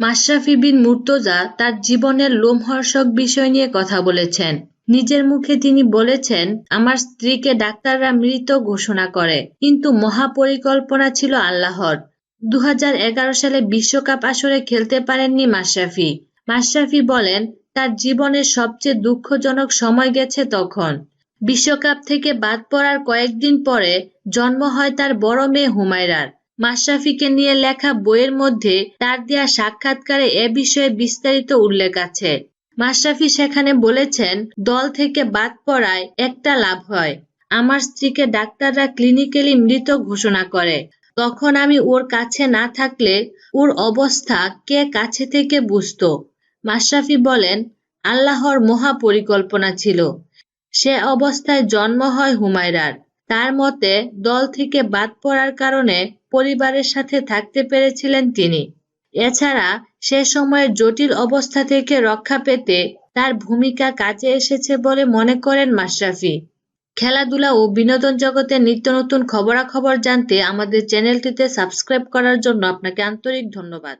মাশরাফি বিন মুর্তজা তার জীবনের লোমহর্ষক বিষয় নিয়ে কথা বলেছেন। নিজের মুখে তিনি বলেছেন, আমার স্ত্রীকে ডাক্তাররা মৃত ঘোষণা করে, কিন্তু মহাপরিকল্পনা ছিল আল্লাহর। দু হাজার এগারো সালে বিশ্বকাপ আসরে খেলতে পারেননি মাশরাফি। মাশরাফি বলেন, তার জীবনের সবচেয়ে দুঃখজনক সময় গেছে তখন। বিশ্বকাপ থেকে বাদ পড়ার কয়েকদিন পরে জন্ম হয় তার বড় মেয়ে হুমায়রার। মাশরাফিকে নিয়ে লেখা বইয়ের মধ্যে তার দেয়া সাক্ষাৎকারে এ বিষয়ে বিস্তারিত উল্লেখ আছে। মাশরাফি সেখানে বলেছেন, দল থেকে বাদ পড়ায় একটা লাভ হয়। আমার স্ত্রীকে ডাক্তাররা ক্লিনিক্যালি মৃত ঘোষণা করে। তখন আমি ওর কাছে না থাকলে ওর অবস্থা কে কাছে থেকে বুঝতো? মাশরাফি বলেন, আল্লাহর মহা পরিকল্পনা ছিল। সে অবস্থায় জন্ম হয় হুমায়রার। তার মতে, দল থেকে বাদ পড়ার কারণে পরিবারের সাথে থাকতে পেরেছিলেন তিনি। এছাড়া, সে সময়ের জটিল অবস্থা থেকে রক্ষা পেতে তার ভূমিকা কাজে এসেছে বলে মনে করেন মাশরাফি। খেলাধুলা ও বিনোদন জগতের নিত্য নতুন খবরাখবর জানতে আমাদের চ্যানেলটিতে সাবস্ক্রাইব করার জন্য আপনাকে আন্তরিক ধন্যবাদ।